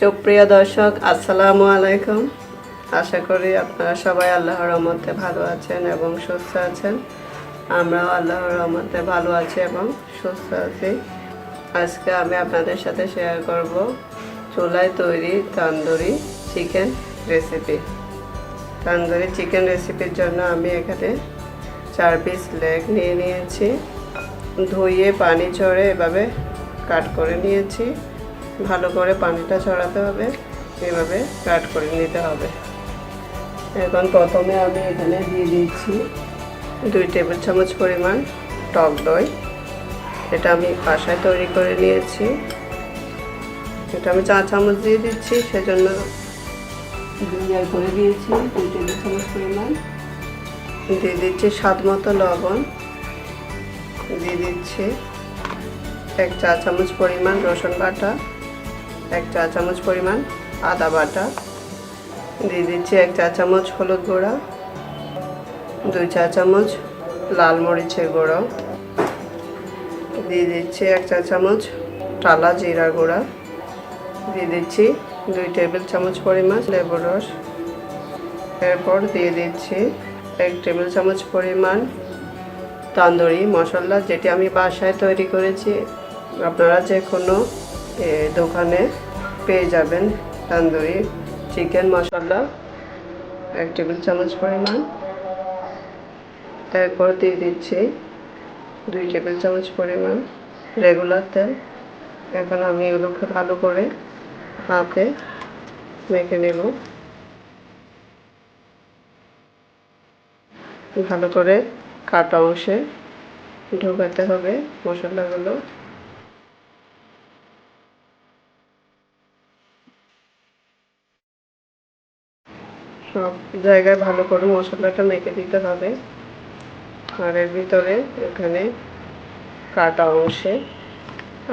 সুপ্রিয় দর্শক, আসসালামু আলাইকুম। আশা করি আপনারা সবাই আল্লাহর রহমতে ভালো আছেন এবং সুস্থ আছেন। আমরাও আল্লাহর রহমতে ভালো আছি এবং সুস্থ আছি। আজকে আমি আপনাদের সাথে শেয়ার করব চুলায় তৈরি tandoori chicken recipe tandoori chicken রেসিপির জন্য আমি এখানে চার পিস লেগ নিয়ে নিয়েছি। ধুয়ে পানি ছড়ে এভাবে কাট করে নিয়েছি। ভালো করে পানিটা ছড়াতে হবে, এভাবে কাট করে নিতে হবে। এখন প্রথমে আমি এখানে দিয়ে দিচ্ছি দুই টেবিল চামচ পরিমাণ টক দই। এটা আমি বাসায় তৈরি করে নিয়েছি। এটা আমি চা চামচ দিয়ে দিচ্ছি, সেজন্য করে দিয়েছি দুই টেবিল চামচ পরিমাণ। দিয়ে দিচ্ছি স্বাদ মতো লবণ। দিয়ে দিচ্ছি এক চা চামচ পরিমাণ রসুন বাটা। এক চা চামচ পরিমাণ আদা বাটা। দিয়ে দিচ্ছি এক চা চামচ হলুদ গুঁড়া, দুই চা চামচ লাল মরিচের গুঁড়ো। দিয়ে দিচ্ছি এক চা চামচ টালা জিরা গুঁড়া। দিয়ে দিচ্ছি দুই টেবিল চামচ পরিমাণ লেবুর রস। এরপর দিয়ে দিচ্ছি এক টেবিল চামচ পরিমাণ তান্দুরি মশলা, যেটি আমি বাসায় তৈরি করেছি। আপনারা যে কোনো দোকানে পেয়ে যাবেন তান্দুরি, চিকেন, মশলা, এক টেবিল চামচ পরিমাণ। এরপর দিয়ে দিচ্ছি দুই টেবিল চামচ পরিমাণ রেগুলার তেল। এখন আমি এগুলোকে ভালো করে হাতে মেখে নেব। ভালো করে কাটা অংশে ঢোকাতে হবে মশলাগুলো। সব জায়গায় ভালো করে মশলাটা মেখে দিতে হবে। আর এর ভিতরে এখানে কাটা অংশে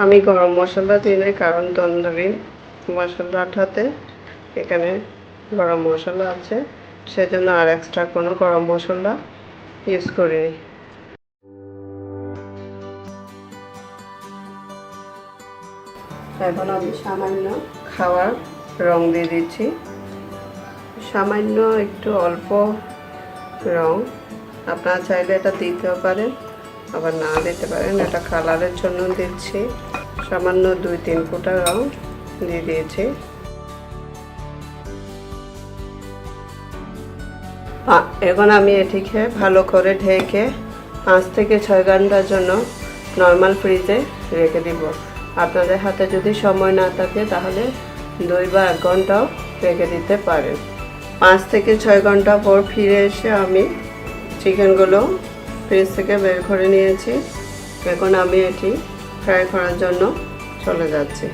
আমি গরম মশলা দিই নাই, কারণ তন্দুরি মশলাটাতে এখানে গরম মশলা আছে। সেজন্য আর এক্সট্রা কোনো গরম মশলা ইউজ করিনি। এখন আমি সামান্য খাওয়ার রং দিয়ে দিচ্ছি। সামান্য একটু অল্প রং। আপনারা চাইলে এটা দিতেও পারেন, আবার না দিতে পারেন। এটা কালারের জন্য দিচ্ছি। সামান্য দুই, তিন ফুটা রং দিয়ে দিয়েছি। এখন আমি এটিকে ভালো করে ঢেকে পাঁচ থেকে ছয় ঘণ্টার জন্য নর্মাল ফ্রিজে রেখে দিব। আপনাদের হাতে যদি সময় না থাকে, তাহলে দুই বা এক ঘন্টাও রেখে দিতে পারেন। পাঁচ থেকে ছয় ঘণ্টা পর ফিরে এসে আমি চিকেনগুলো ফ্রিজ থেকে বের করে নিয়েছি। এখন আমি এটি ফ্রাই করার জন্য চলে যাচ্ছি।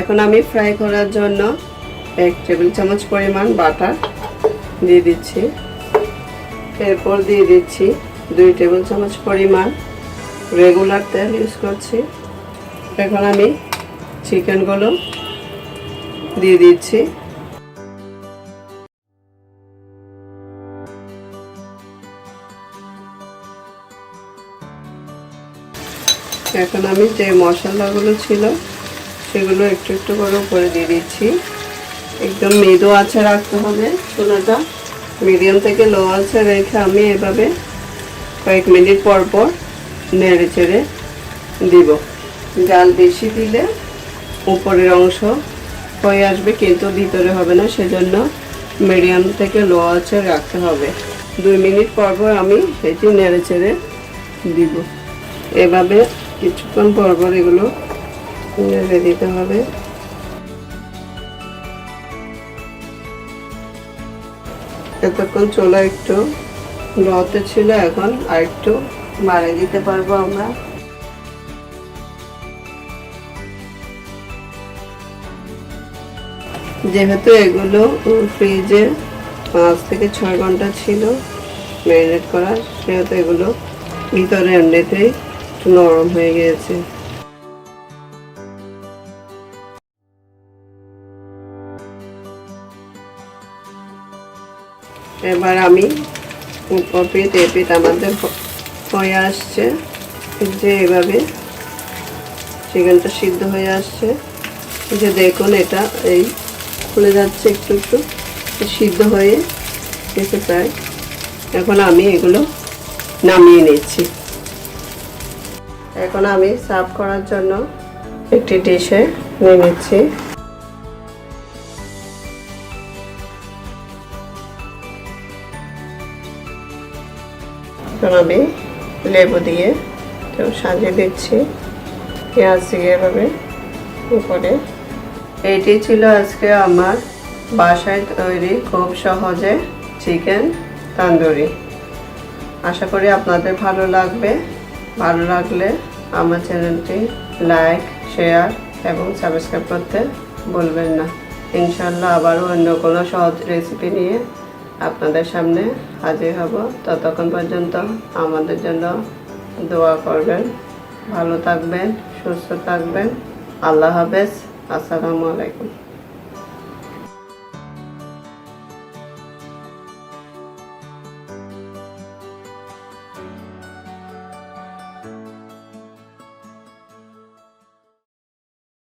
এখন আমি ফ্রাই করার জন্য এক টেবিল চামচ পরিমাণ বাটার দিয়ে দিচ্ছি। এরপর দিয়ে দিচ্ছি দুই টেবিল চামচ পরিমাণ রেগুলার তেল ইউজ করছি। এখন আমি চিকেনগুলো দিয়ে দিচ্ছি। এখন আমি যে মশলাগুলো ছিল, সেগুলো একটু একটু করে উপরে দিয়ে দিচ্ছি। একদম মৃদু আছে রাখতে হবে চুলাটা মিডিয়াম থেকে লো আছে রেখে আমি এভাবে কয়েক মিনিট পর পর নেড়ে চেড়ে দিব। জাল বেশি দিলে উপরের অংশ হয়ে আসবে, কিন্তু ভিতরে হবে না, সেজন্য মিডিয়াম থেকে লো আছে রাখতে হবে। দুই মিনিট পর পর আমি সেটি নেড়ে চেড়ে দিব। এভাবে কিছুক্ষণ পর পর এগুলো নেড়ে দিতে হবে। এতক্ষণ চোলা একটু লতে ছিল, এখন আর একটু বাড়িয়ে দিতে পারব আমরা। যেহেতু এগুলো ফ্রিজে পাঁচ থেকে ছয় ঘণ্টা ছিল ম্যারিনেট করা সেহেতু এগুলো ভিতরে এমনিতেই একটু নরম হয়ে গিয়েছে এবার আমি উপরপিট এপিট আমাদের হয়ে আসছে। যে এভাবে চিকেনটা সিদ্ধ হয়ে আসছে। যে দেখুন এটা, এই খুলে যাচ্ছে একটু একটু সিদ্ধ হয়ে গেছে প্রায়। এখন আমি এগুলো নামিয়ে নিচ্ছি। এখন আমি সার্ভ করার জন্য একটি ডিশে নিয়ে নিচ্ছি। এখন আমি লেবু দিয়ে একটু সাজিয়ে দিচ্ছি। পেঁয়াজ দিয়ে এভাবে উপরে। এইটি ছিল আজকে আমার বাসায় তৈরি খুব সহজে চিকেন তান্দুরি। আশা করি আপনাদের ভালো লাগবে। ভালো লাগলে আমার চ্যানেলটি লাইক, শেয়ার এবং সাবস্ক্রাইব করতে বলবেন না। ইনশাল্লাহ আবারও অন্য কোনো সহজ রেসিপি নিয়ে আপনাদের সামনে হাজির হব। ততক্ষণ পর্যন্ত আমাদের জন্য দোয়া করবেন। ভালো থাকবেন, সুস্থ থাকবেন। আল্লাহ হাফেজ। আসসালামু আলাইকুম।